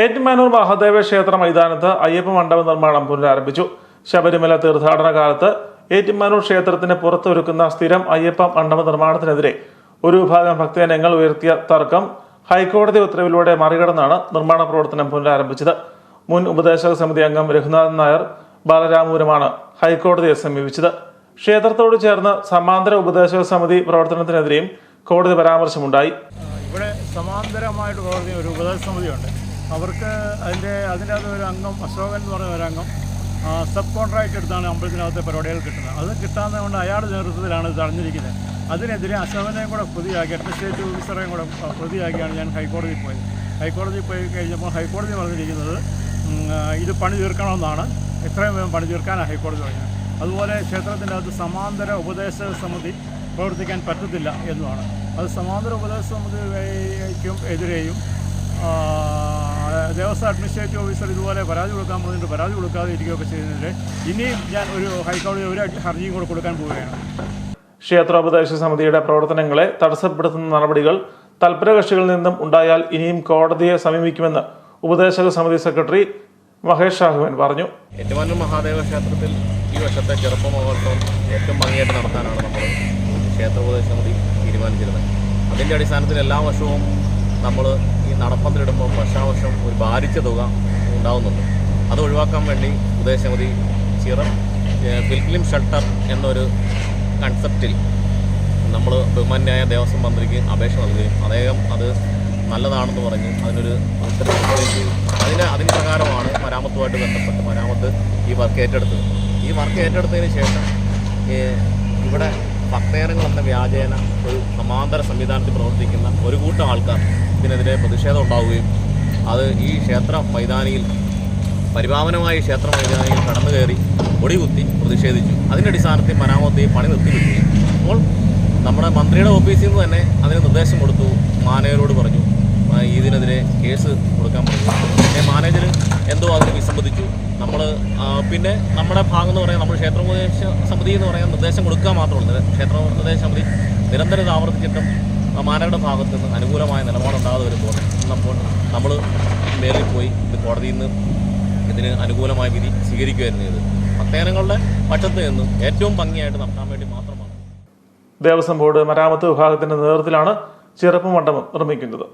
ഏറ്റുമാനൂർ മഹാദേവ ക്ഷേത്ര മൈതാനത്ത് അയ്യപ്പ മണ്ഡപ നിർമ്മാണം പുനരാരംഭിച്ചു. ശബരിമല തീർത്ഥാടന കാലത്ത് ഏറ്റുമാനൂർ ക്ഷേത്രത്തിന് പുറത്തൊരുക്കുന്ന സ്ഥിരം അയ്യപ്പ മണ്ഡപ നിർമ്മാണത്തിനെതിരെ ഒരു വിഭാഗം ഭക്തജനങ്ങൾ ഉയർത്തിയ തർക്കം ഹൈക്കോടതി ഉത്തരവിലൂടെ മറികടന്നാണ് നിർമ്മാണ പ്രവർത്തനം പുനരാരംഭിച്ചത്. മുൻ ഉപദേശക സമിതി അംഗം രഘുനാഥൻ നായർ ബാലരാമപുരമാണ് ഹൈക്കോടതിയെ സമീപിച്ചത്. ക്ഷേത്രത്തോട് ചേർന്ന് സമാന്തര ഉപദേശക സമിതി പ്രവർത്തനത്തിനെതിരെയും കോടതി പരാമർശമുണ്ടായി. ഇവിടെ സമാന്തരമായിട്ട് പ്രവർത്തിക്കുന്ന ഒരു ഉപദേശ സമിതിയുണ്ട്. അവർക്ക് അതിന്റെ അതിന്റെ ഒരു അംഗം അശോകൻ എന്ന് പറയുന്ന ഒരു അംഗം സബ് കോൺട്രാക്റ്റ് എടുത്താണ് അമ്പലത്തിനകത്തെ പരിപാടികൾ കിട്ടുന്നത്. അത് കിട്ടാതെ കൊണ്ട് അയാളുടെ നേതൃത്വത്തിലാണ് ഇത് അതിനെതിരെ അശോകനെയും കൂടെ പ്രതിയാക്കി അഡ്മിനിസ്ട്രേറ്റീവ് ഓഫീസറെയും കൂടെ പ്രതിയാക്കിയാണ് ഞാൻ ഹൈക്കോടതിയിൽ പോയത്. ഹൈക്കോടതിയിൽ പോയി കഴിഞ്ഞപ്പോൾ ഹൈക്കോടതി പറഞ്ഞിരിക്കുന്നത് ഇത് പണി തീർക്കണമെന്നാണ്. എത്രയും വേഗം പണി തീർക്കാനാണ് ഹൈക്കോടതി പറഞ്ഞത്. അതുപോലെ ക്ഷേത്രത്തിന്റെ അകത്ത് സമാന്തര ഉപദേശക സമിതി പ്രവർത്തിക്കാൻ പറ്റത്തില്ല എന്നുമാണ്. അത് സമാന്തര ഉപദേശ സമിതിക്കും എതിരെയും ദേവസ്വം അഡ്മിനിസ്ട്രേറ്റീവ് ഓഫീസർ ഇതുപോലെ പരാതി കൊടുക്കാൻ പറഞ്ഞിട്ട് പരാതി കൊടുക്കാതെ ഇരിക്കുകയൊക്കെ ചെയ്യുന്നതിന് ഇനിയും ഞാൻ ഒരു ഹൈക്കോടതി ഒരു ഹർജിയും കൂടെ കൊടുക്കാൻ പോവുകയാണ്. ക്ഷേത്രോപദേശ സമിതിയുടെ പ്രവർത്തനങ്ങളെ തടസ്സപ്പെടുത്തുന്ന നടപടികൾ തൽപരകക്ഷികളിൽ നിന്നും ഉണ്ടായാൽ ഇനിയും കോടതിയെ സമീപിക്കുമെന്ന് ഉപദേശക സമിതി സെക്രട്ടറി മഹേഷ് ഷാഹുവൻ പറഞ്ഞു. ഏറ്റുമാനൂർ മഹാദേവ ക്ഷേത്രത്തിൽ ഈ വർഷത്തെ ചെറുപ്പ മഹോത്സവം ഏറ്റവും ഭംഗിയായിട്ട് നടത്താനാണ് നമ്മൾ ക്ഷേത്രോപദേശ സമിതി തീരുമാനിച്ചിരുന്നത്. അതിന്റെ അടിസ്ഥാനത്തിൽ എല്ലാ വർഷവും നമ്മൾ ഈ നടപ്പന്തലിടുമ്പോൾ വർഷാവർഷം ഒരു ഭാരിച്ച തുക ഉണ്ടാവുന്നുണ്ട്. അത് ഒഴിവാക്കാൻ വേണ്ടി ഉദ്ദേശമതി ചിറം പിൽഗ്ലിം ഷെൽട്ടർ എന്നൊരു കൺസെപ്റ്റിൽ നമ്മൾ ബഹുമാന്യായ ദേവസ്വം മന്ത്രിക്ക് അപേക്ഷ നൽകുകയും അദ്ദേഹം അത് നല്ലതാണെന്ന് പറഞ്ഞ് അതിനൊരു അതിന് അതിന് പ്രകാരമാണ് മരാമത്തുമായിട്ട് ബന്ധപ്പെട്ട് മരാമത്ത് ഈ വർക്ക് ഏറ്റെടുത്തത്. ഈ വർക്ക് ഏറ്റെടുത്തതിന് ശേഷം ഇവിടെ ഭക്തേരങ്ങൾ എന്ന വ്യാജേന ഒരു സമാന്തര സംവിധാനത്തിൽ പ്രവർത്തിക്കുന്ന ഒരു കൂട്ടം ആൾക്കാർ ഇതിനെതിരെ പ്രതിഷേധം ഉണ്ടാവുകയും അത് ഈ ക്ഷേത്ര മൈതാനിയിൽ പരിപാവനമായ ക്ഷേത്ര മൈതാനിയിൽ കടന്നു കയറി ഒടികുത്തി പ്രതിഷേധിച്ചു. അതിന്റെ അടിസ്ഥാനത്തിൽ മരാമത്തി പണി നിർത്തിവെക്കുകയും അപ്പോൾ നമ്മുടെ മന്ത്രിയുടെ ഓഫീസിൽ നിന്ന് തന്നെ അതിന് നിർദ്ദേശം കൊടുത്തു. മാനേജരോട് പറഞ്ഞു ഇതിനെതിരെ കേസ് കൊടുക്കാൻ പറഞ്ഞു. പിന്നെ മാനേജർ എന്തോ അതിന് വിസമ്മതിച്ചു. നമ്മൾ പിന്നെ നമ്മുടെ ഭാഗം എന്ന് പറയാൻ നമ്മൾ ക്ഷേത്രോപദേശ സമിതി എന്ന് പറയാൻ നിർദ്ദേശം കൊടുക്കുക മാത്രമുള്ളൂ ക്ഷേത്രോപദേശ സമിതി നിരന്തരം ആവർത്തിച്ചിട്ടും മാനവരുടെ ഭാഗത്ത് നിന്ന് അനുകൂലമായ നിലപാടുണ്ടാകാതെ വരുമ്പോൾ നമ്മൾ നമ്മൾ മേലിൽ പോയി ഇത് കോടതിയിൽ നിന്ന് ഇതിന് അനുകൂലമായ വിധി സ്വീകരിക്കുകയായിരുന്നു ഇത്. ഭക്തജനങ്ങളുടെ പക്ഷത്ത് നിന്ന് ഏറ്റവും ഭംഗിയായിട്ട് നടത്താൻ വേണ്ടി മാത്രമാണ്. ദേവസ്വം ബോർഡ് മരാമത്ത് വിഭാഗത്തിന്റെ നേതൃത്വത്തിലാണ് ചെറുപ്പ് മണ്ഡപം നിർമ്മിക്കുന്നത്.